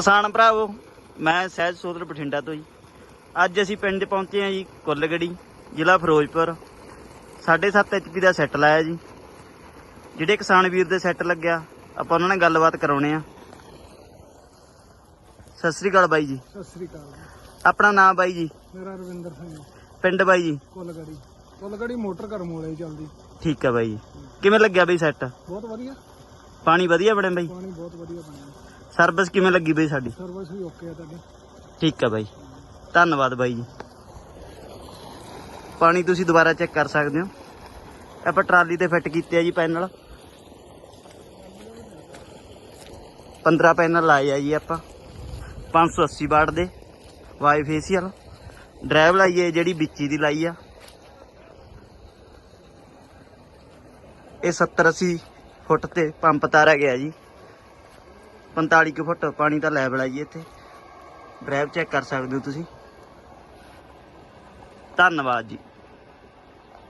ਕਿਸਾਨ ਭਰਾਵੋ ਮੈਂ ਸਹਿਜ ਸੋਦਰ ਬਠਿੰਡਾ ਤੋਂ ਜੀ। ਅੱਜ ਅਸੀਂ ਪਿੰਡ ਪਹੁੰਚੇ ਹਾਂ ਜੀ ਕੁੱਲਗੜੀ ਜ਼ਿਲ੍ਹਾ ਫਿਰੋਜ਼ਪੁਰ। 7.5 ਐਚਪੀ ਦਾ ਸੈੱਟ ਲਾਇਆ ਜੀ। ਜਿਹੜੇ ਕਿਸਾਨ ਵੀਰ ਦੇ ਸੈੱਟ ਲੱਗਿਆ ਆਪਾਂ ਉਹਨਾਂ ਨਾਲ ਗੱਲਬਾਤ ਕਰਾਉਣੇ ਆ ਸਤਿ ਸ੍ਰੀ ਅਕਾਲ ਬਾਈ ਜੀ। ਸਤਿ ਸ੍ਰੀ ਅਕਾਲ ਆਪਣਾ ਨਾਮ ਬਾਈ ਜੀ? ਮੇਰਾ ਰਵਿੰਦਰ ਸਿੰਘ ਪਿੰਡ ਬਾਈ ਜੀ? ਕੁੱਲਗੜੀ। ਕੁੱਲਗੜੀ ਮੋਟਰ ਘਰ ਮੋਲੇ ਚੱਲਦੀ। ਠੀਕ ਆ ਬਾਈ ਜੀ। ਕਿਵੇਂ ਲੱਗਿਆ ਬਾਈ ਸੈੱਟ? ਬਹੁਤ ਵਧੀਆ। ਪਾਣੀ ਵਧੀਆ ਬਣਿਆ ਬਾਈ? ਪਾਣੀ ਬਹੁਤ ਵਧੀਆ ਬਣਿਆ। ਸਰਵਿਸ ਕਿਵੇਂ ਲੱਗੀ ਬਾਈ ਸਾਡੀ? ਸਰਵਿਸ ਵੀ ਓਕੇ ਆ ਤੁਹਾਡੀ। ਠੀਕ ਆ ਬਾਈ। ਧੰਨਵਾਦ ਬਾਈ ਜੀ। ਪਾਣੀ ਤੁਸੀਂ ਦੁਬਾਰਾ ਚੈੱਕ ਕਰ ਸਕਦੇ ਹੋ। ਆਪਾਂ ਟਰਾਲੀ ਤੇ ਫਿੱਟ ਕੀਤੇ ਆ ਜੀ ਪੈਨਲ। 15 ਪੈਨਲ ਲਾਏ ਆ ਜੀ ਆਪਾਂ। 580 ਵਾਟ ਦੇ। ਵਾਈ ਫੇਸੀਅਲ ਡਰਾਈਵ ਲਾਈਏ ਜਿਹੜੀ ਵਿੱਚੀ ਦੀ ਲਾਈ ਆ। ਇਹ 70 80 ਫੁੱਟ ਤੇ ਪੰਪ ਤਾਰਿਆ ਗਿਆ ਜੀ। 45 ਕੁ ਫੁੱਟ ਪਾਣੀ ਦਾ ਲੈਵਲ ਆ ਜੀ ਇੱਥੇ। ਡਰਾਈਵ ਚੈੱਕ ਕਰ ਸਕਦੇ ਹੋ ਤੁਸੀਂ। ਧੰਨਵਾਦ ਜੀ।